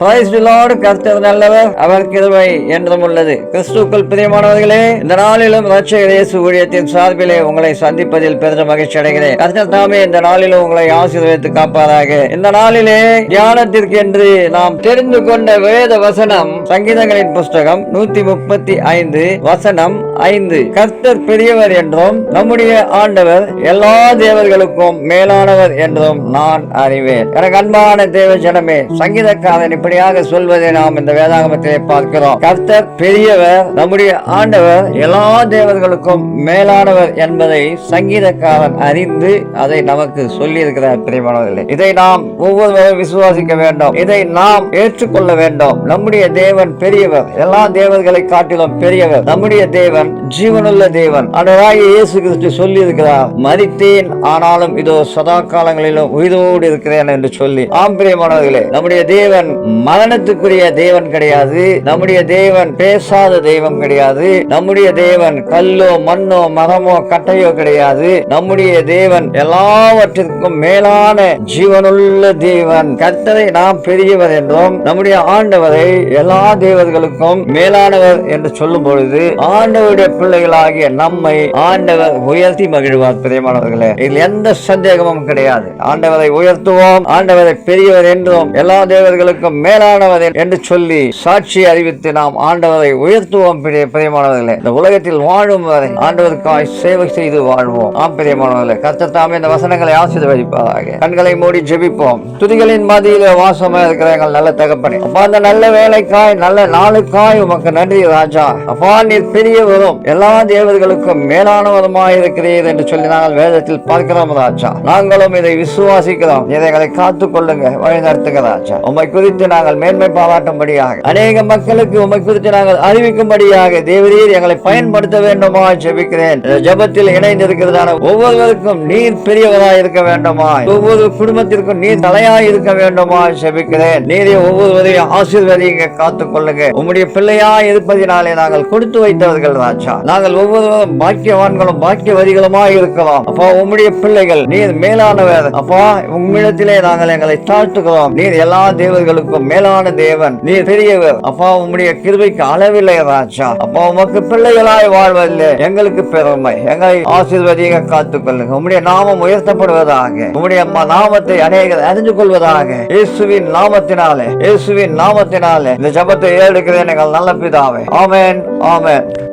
Price Lord கர்த்தர் நல்லவர் அவர் கிருபை என்றும் உள்ளது. கிறிஸ்துக்கள் பிரியமானவர்களே இந்த நாளிலும் ரட்சகர் இயேசு ஊழியத்தின் சார்பிலே உங்களை சந்திப்பதில் பெரும் மகிழ்ச்சி அடைகிறேன். கர்த்தர் தாமே இந்த நாளிலும் உங்களை ஆசீர்வதித்து காப்பாராக. இந்த நாளிலே தியானத்திற்கு என்று நாம் தெரிந்து கொண்ட வேத வசனம் சங்கீதங்களின் புஸ்தகம் நூத்தி முப்பத்தி ஐந்து வசனம் ஐந்து. கர்த்தர் பெரியவர் என்றும் நம்முடைய ஆண்டவர் எல்லா தேவர்களுக்கும் மேலானவர் என்றும் நான் அறிவேன். எனக்கு அன்பான தேவ ஜனமே சங்கீதக்காரன் இப்படியாக சொல்வதை நாம் இந்த வேதாகமத்திலே பார்க்கிறோம். கர்த்தர் பெரியவர் நம்முடைய ஆண்டவர் எல்லா தேவர்களுக்கும் மேலானவர் என்பதை சங்கீதக்காரன் அறிந்து அதை நமக்கு சொல்லி இருக்கிறார் பிரியமானவர்களே. இதை நாம் ஒவ்வொருவரும் விசுவாசிக்க வேண்டும். இதை நாம் ஏற்றுக்கொள்ள வேண்டும். நம்முடைய தேவன் பெரியவர் எல்லா தேவர்களை காட்டிலும் பெரியவர். நம்முடைய தேவன் ஜீவனுள்ள தேவன். அன்றாய இயேசு கிறிஸ்து சொல்லி இருக்கிறார் மறித்தேன் ஆனாலும் இதோ சதா காலங்களிலும் உயிரோடு இருக்கிறேன் என்று சொல்லி. ஆம் பிரியமானவர்களே நம்முடைய தேவன் மரணத்துக்குரிய தேவன் கிடையாது. நம்முடைய தேவன் பேசாத தெய்வம் கிடையாது. நம்முடைய தேவன் கல்லோ மண்ணோ மரமோ கட்டையோ கிடையாது. நம்முடைய தேவன் எல்லாவற்றிற்கும் மேலான ஜீவனுள்ள தேவன். கர்த்தரை நாம் பெரியவர் என்றும் நம்முடைய ஆண்டவரை எல்லா தேவர்களுக்கும் மேலானவர் என்று சொல்லும் பொழுது ஆண்டவருடைய பிள்ளைகளாகிய நம்மை ஆண்டவர் உயர்த்தி மகிழ்வார் பிரியமானவர்களே. இதில் எந்த சந்தேகமும் கிடையாது. ஆண்டவரை உயர்த்துவோம். ஆண்டவரை பெரியவர் என்றும் எல்லா தேவர்களுக்கும் மேலானவர் என்று சொல்லி சாட்சி அறிவித்து நாம் ஆண்டவரை உயர்த்துவோம் பிரியமானவர்களே. இந்த உலகத்தில் வாழும் வரை ஆண்டவருக்காய் சேவை செய்து வாழ்வோம். ஆம் பிரியமானவர்களே. கத்தத்தாமே இந்த வசனங்களை ஆசீர்வதிப்பதாக கண்களை மூடி ஜெபிப்போம். துதிகளின் மதியில வாசமா இருக்கிற எங்கள் நல்ல தகப்பனே. அப்பா அந்த நல்ல வேலைக்காய் நல்ல நாளுக்காய் உமக்கு நன்றி ராஜா. அப்பா நீர் பெரியவரும் எல்லா தேவர்களுக்கும் மேலானவருமாய் இருக்கிறீர் என்று சொல்லி நாங்கள் வேதத்தில் பார்க்கிறோம் ராஜா. நாங்களும் இதை விசுவாசிக்கிறோம். இதை எங்களை காத்துக் கொள்ளுங்க வழி நடத்துங்க ராஜா. உம்மை குறித்து நாங்கள் மேன்மை பாராட்டும்படியாக. அநேக மக்களுக்கு உமை குறித்து நாங்கள் அறிவிக்கும்படியாக தேவரீர் எங்களை பயன்படுத்த வேண்டுமா ஜெபிக்கிறேன். ஜபத்தில் ஜெபத்தில் இணைந்திருக்கிறதான ஒவ்வொருவருக்கும் நீர் பெரியவராய் இருக்க வேண்டுமா ஒவ்வொரு குடும்பத்திற்கும் நீர் தலையாய் இருக்க வேண்டுமா ஜெபிக்கிறேன். நீரை ஒவ்வொருவரையும் ஆசீர்வதிங்க காத்துக் கொள்ளுங்க உம்முடைய பிள்ளையாய் இருப்பதினாலே நாங்கள் கொடுத்து வைத்தவர்கள் ராஜா. நாங்கள் ஒவ்வொருவரும் பாக்கியவான்களும் பாக்கியவதிகளுமாய் இருக்கலாம். அப்பா உம்முடைய பிள்ளைகள் நீர் மேலானவர். அப்பா உம்மிடத்திலே நாங்கள் எங்களை தாழ்த்துக்கிறோம் நீர் எல்லா தேவர்களுக்கும் மேலான தேவன். நீர் பெரியவர். அப்பா உம்முடைய கிருபைக்கு அளவில்லை ராஜா. அப்பா உமக்கு பிள்ளைகளாய் வாழ்வதில்லை. எங்களுக்கு பெருமை. எங்களை ஆசீர்வதியாக காத்துக் கொள்ளுங்க உம்முடைய நாமம் உயர்த்தப்படுவதாக. உம்முடைய ம- நாமத்தை அநேக அறிந்து கொள்வதாக. இயேசுவின் நாமத்தினாலே இயேசுவின் நாமத்தினாலே. இந்த ஜபத்தை ஏடுக்கிறேன் எங்கள் நல்ல பிதாவே. ஆமேன் ஆமேன்.